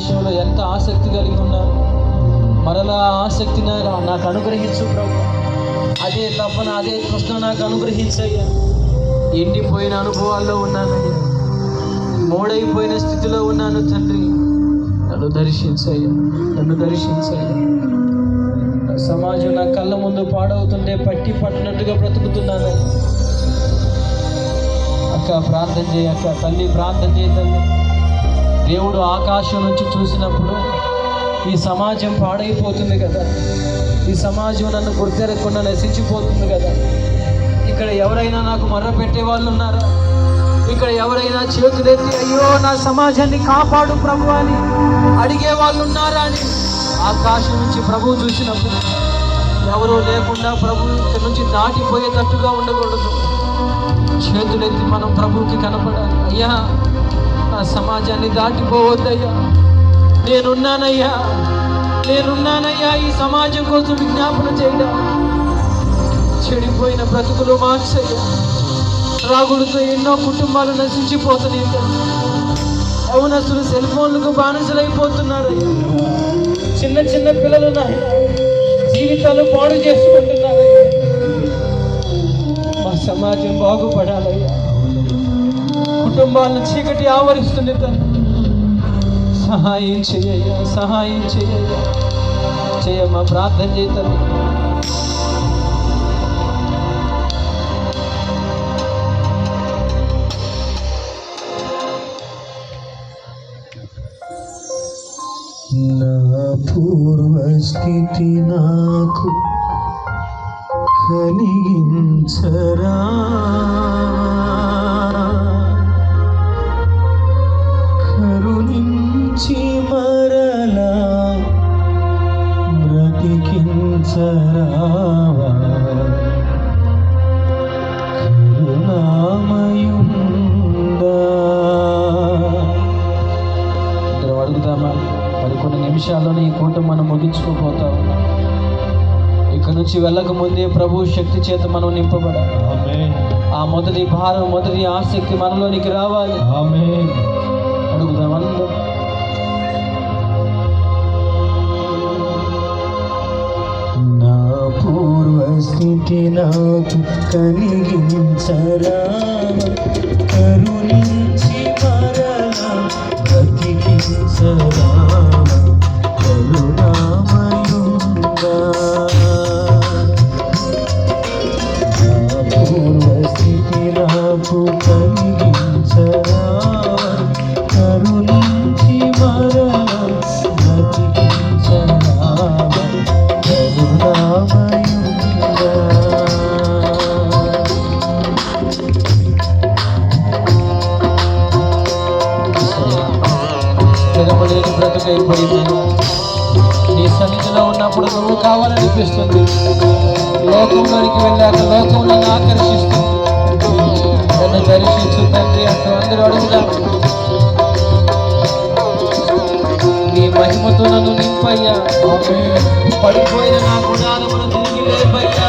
విషయంలో ఎంత ఆసక్తి కలిగి ఉన్నాను మరలా ఆసక్తి నా- నాకు అనుగ్రహించు ప్రభు. అదే తపన అదే కృష్ణ నాకు అనుగ్రహించయ్యా. ఎండిపోయిన అనుభవాల్లో ఉన్నానయ్యా మూడైపోయిన స్థితిలో ఉన్నాను తండ్రి. నన్ను దర్శించయ్యా. నన్ను దర్శించయ్యా. సమాజం నా కళ్ళ ముందు పాడవుతుంటే పట్టి పట్టినట్టుగా బ్రతుకుతున్నాను అక్క ప్రార్థన చేయ అక్క తల్లి ప్రార్థన చేయ తల్లి. దేవుడు ఆకాశం నుంచి చూసినప్పుడు ఈ సమాజం పాడైపోతుంది కదా. ఈ సమాజం నన్ను గుర్తెరగకుండా నశించిపోతుంది కదా. ఇక్కడ ఎవరైనా నాకు మర్ర పెట్టే వాళ్ళు ఉన్నారా? ఇక్కడ ఎవరైనా చేతులెత్తి అయ్యో నా సమాజాన్ని కాపాడు ప్రభు అని అడిగే వాళ్ళు ఉన్నారా అని ఆకాశం నుంచి ప్రభువు చూసినప్పుడు? ఎవరూ లేకుండా ప్రభు ఇక్కడ నుంచి దాటిపోయేటట్టుగా ఉండకూడదు. చేతులెత్తి మనం ప్రభువుకి కనపడాలి. అయ్యా నా సమాజాన్ని దాటిపోవద్దయ్యా. నేనున్నానయ్యా. నేనున్నానయ్యా ఈ సమాజం కోసం విజ్ఞాపన చేయడం. చెడిపోయిన బ్రతుకులు మార్చయ్యా. రాగుడితో ఎన్నో కుటుంబాలు నశించిపోతున్నాయి తండ్రి. యవనస్తులు సెల్ ఫోన్లకు బానిసలైపోతున్నారు చిన్న చిన్న పిల్లలు నా జీవితాలు పాడు చేసుకుంటున్నారు మా సమాజం బాగుపడాలి కుటుంబాలను చీకటి ఆవరిస్తుంది తండ్రి సహాయం చేయ సహాయం చేయ చేయమ్మా ప్రార్థన చేతను నా పూర్వస్థితి నాకు కలిగించరా? కరుణించి మరలా బ్రతికించరావా అడుగుదామా మరి కొన్ని నిమిషాల్లోనే ఈ కూటం మనం ముగించుకోపోతా ఉన్నాం ఇక్కడ నుంచి వెళ్ళక ముందే ప్రభు శక్తి చేత మనం నింపబడాలి. ఆ మొదటి భారం మొదటి ఆసక్తి మనలోనికి రావాలి. అడుగుదాం అందరం. పూర్వస్థితి నాకు కలిగించరా కరుణించి మరలా బ్రతికించరా కరుణ స్థిరపడేది బ్రతుకైపోయింది నీ సన్నిధిలో ఉన్నప్పుడు నువ్వు కావాలనిపిస్తుంది. లోకంలోనికి వెళ్ళాక లోకం నన్ను ఆకర్షిస్తుంది. నన్ను దర్శించు తండ్రి అంటూ అందరూ అడుగుదాం. నీ మహిమతో నన్ను నింపయ్యా. పడిపోయిన నా గుణాలను తిరిగి లేపయ్యా.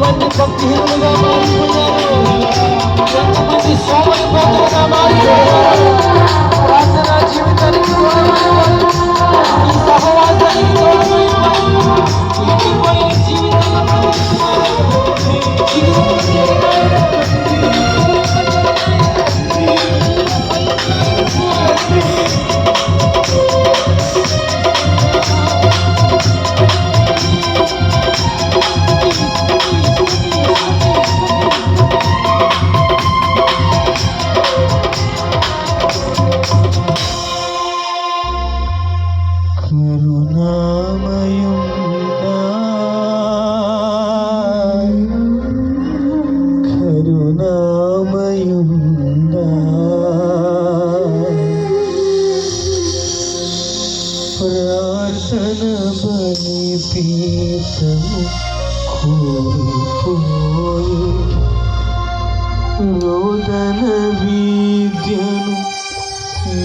मन भक्ति हृदय കരുണാമയുണ്ടായി കരുണാമയുണ്ടായി പ്രാർത്ഥന ബലിപീഠമു കൂടിപ്പോയി രോദന വിദ്യനും